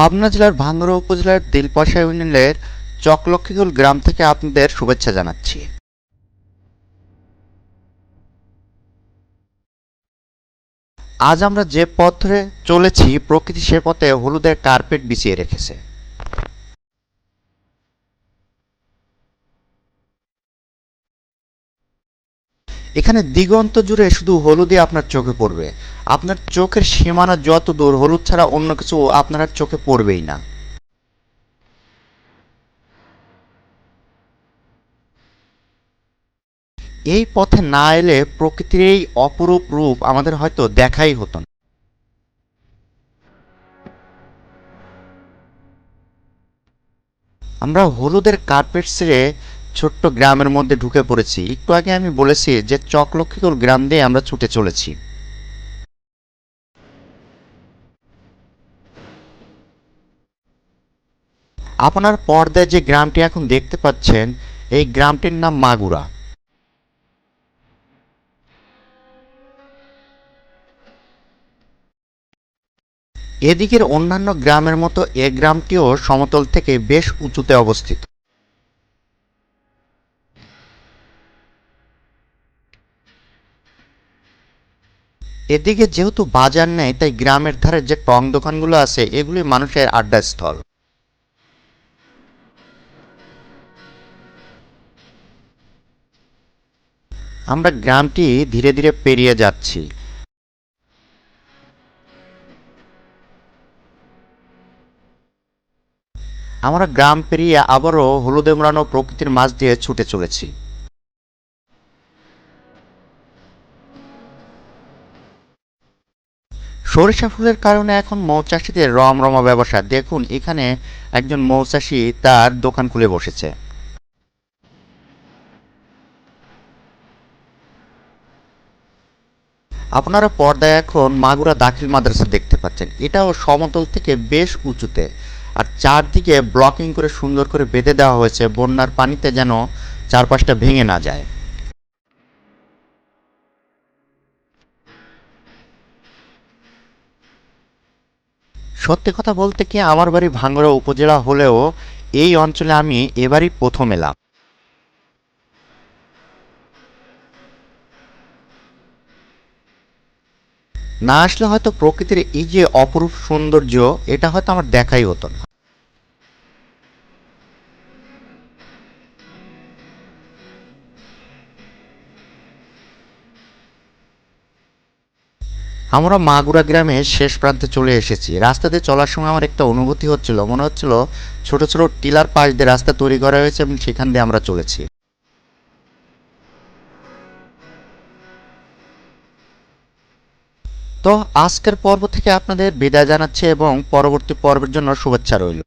পাবনা জেলার ভাঙ্গুড়া উপজেলার দিলপাশা ইউনিয়নের চকলক্ষীকুল গ্রাম থেকে আপনাদের শুভেচ্ছা জানাচ্ছি। আজ আমরা যে পথে চলেছি, প্রকৃতি সে পথে হলুদের কার্পেট বিছিয়ে রেখেছে। এখানে দিগন্ত জুড়ে শুধু হলুদই আপনার চোখে পড়বে। আপনার চোখের সীমানা যত দূর, হলুদ ছাড়া অন্য কিছু আপনার চোখে পড়বেই না। এই পথে না এলে প্রকৃতির এই অপরূপ রূপ আমাদের হয়তো দেখাই হতো না। আমরা হলুদের কার্পেট ছেড়ে ছোট্ট গ্রামের মধ্যে ঢুকে পড়েছি। একটু আগে আমি বলেছি যে চকলক্ষীকুল গ্রাম দিয়ে আমরা ছুটে চলেছি। আপনার পর্দায় যে গ্রামটি এখন দেখতে পাচ্ছেন, এই গ্রামটির নাম মাগুরা। এদিকের অন্যান্য গ্রামের মতো এ গ্রামটিও সমতল থেকে বেশ উঁচুতে অবস্থিত। এদিকে যেহেতু বাজার নেই, তাই গ্রামের ধারে যে টং দোকানগুলো আছে এগুলি মানুষের আড্ডাস্থল। আমরা গ্রামটি ধীরে ধীরে পেরিয়ে যাচ্ছি। আমরা গ্রাম পেরিয়ে আবারও হলুদে মোড়ানো প্রকৃতির মাঝ দিয়ে ছুটে চলেছি। সরিষা ফুলের কারণে এখন মৌচাষিদের রমরমা ব্যবসা। দেখুন, এখানে একজন মৌচাষি তার দোকান খুলে বসেছে। আপনারা পর্দায় এখন মাগুরা দাখিল মাদ্রাসা দেখতে পাচ্ছেন। এটাও সমতল থেকে বেশ উঁচুতে। আর চারদিকে ব্লকিং করে সুন্দর করে বেঁধে দেওয়া হয়েছে। বন্যার পানিতে যেন চারপাশটা ভেঙে না যায়। সত্যি কথা বলতে কি আমার বাড়ি ভাঙ্গড়া উপজেলা হলেও এই অঞ্চলে আমি এবারই প্রথম এলাম। না আসলে হয়তো প্রকৃতির এই যে অপরূপ সৌন্দর্য, এটা হয়তো আমার দেখাই হতো না। আমরা মাগুরা গ্রামের শেষ প্রান্তে চলে এসেছি। রাস্তাতে চলার সময় আমার একটা অনুভূতি হচ্ছিল, মনে হচ্ছিল ছোট ছোট টিলার পাশ দিয়ে রাস্তা তৈরি করা হয়েছে এবং সেখান দিয়ে আমরা চলেছি। তো আজকের পর্ব থেকে আপনাদের বিদায় জানাচ্ছি এবং পরবর্তী পর্বের জন্য শুভেচ্ছা রইল।